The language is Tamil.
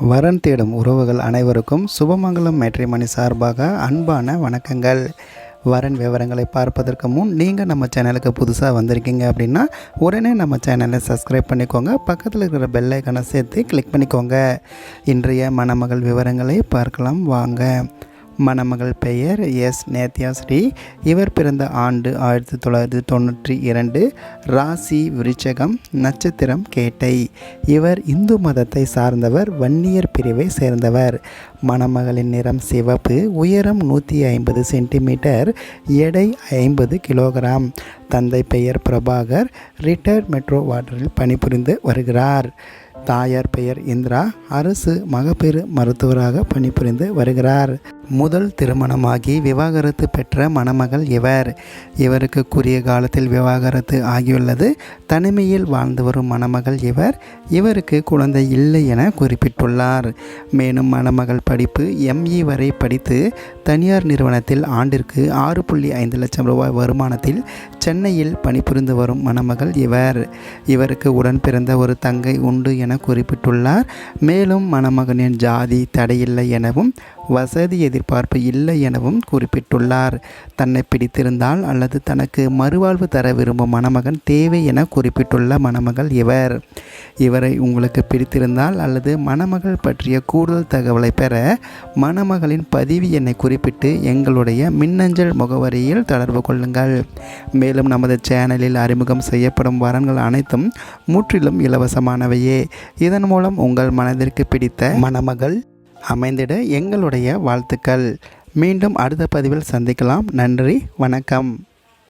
வரன் தேடும் உறவுகள் அனைவருக்கும் சுபமங்கலம் மேட்ரிமணி சார்பாக அன்பான வணக்கங்கள். வரன் விவரங்களை பார்ப்பதற்கு முன் நீங்கள் நம்ம சேனலுக்கு புதுசாக வந்திருக்கீங்க அப்படின்னா உடனே நம்ம சேனலை சப்ஸ்கிரைப் பண்ணிக்கோங்க. பக்கத்தில் இருக்கிற பெல்லைக்கனை சேர்த்து கிளிக் பண்ணிக்கோங்க. இன்றைய மணமகள் விவரங்களை பார்க்கலாம் வாங்க. மணமகள் பெயர் எஸ். நேத்யா ஸ்ரீ. இவர் பிறந்த ஆண்டு ஆயிரத்தி தொள்ளாயிரத்தி தொண்ணூற்றி இரண்டு. ராசி விருச்சகம் நட்சத்திரம் கேட்டை. இவர் இந்து மதத்தை சார்ந்தவர் வன்னியர் பிரிவை சேர்ந்தவர். மணமகளின் நிறம் சிவப்பு உயரம் நூற்றி ஐம்பது சென்டிமீட்டர் எடை ஐம்பது கிலோகிராம். தந்தை பெயர் பிரபாகர் ரிட்டர் மெட்ரோ வாட்டரில் பணிபுரிந்து வருகிறார். தாயார் பெயர் இந்திரா அரசு மகப்பேறு மருத்துவராக பணிபுரிந்து வருகிறார். முதல் திருமணமாகி விவாகரத்து பெற்ற மணமகள் இவர். இவருக்கு குறுகிய காலத்தில் விவாகரத்து ஆகியுள்ளது. தனிமையில் வாழ்ந்து வரும் மணமகள் இவர். இவருக்கு குழந்தை இல்லை என குறிப்பிட்டுள்ளார். மேலும் மணமகள் படிப்பு எம்இ வரை படித்து தனியார் நிறுவனத்தில் ஆண்டிற்கு ஆறு புள்ளி ஐந்து லட்சம் ரூபாய் வருமானத்தில் சென்னையில் பணிபுரிந்து வரும் மணமகள் இவர். இவருக்கு உடன் பிறந்த ஒரு தங்கை உண்டு என குறிப்பிட்டுள்ளார். மேலும் மணமகனின் ஜாதி தடையில்லை எனவும் வசதி எதிர்பார்ப்பு இல்லை எனவும் குறிப்பிட்டுள்ளார். தன்னை பிடித்திருந்தால் அல்லது தனக்கு மறுவாழ்வு தர விரும்பும் மணமகன் தேவை என குறிப்பிட்டுள்ள மணமகள் இவர். இவரை உங்களுக்கு பிடித்திருந்தால் அல்லது மணமகள் பற்றிய கூடுதல் தகவலை பெற மணமகளின் பதிவு எண்ணை குறிப்பிட்டு எங்களுடைய மின்னஞ்சல் முகவரியில் தொடர்பு கொள்ளுங்கள். மேலும் நமது சேனலில் அறிமுகம் செய்யப்படும் வரன்கள் அனைத்தும் முற்றிலும் இலவசமானவையே. இதன் மூலம் உங்கள் மனதிற்கு பிடித்த மணமகள் அமைந்திட எங்களுடைய வாழ்த்துக்கள். மீண்டும் அடுத்த பதிவில் சந்திக்கலாம். நன்றி. வணக்கம்.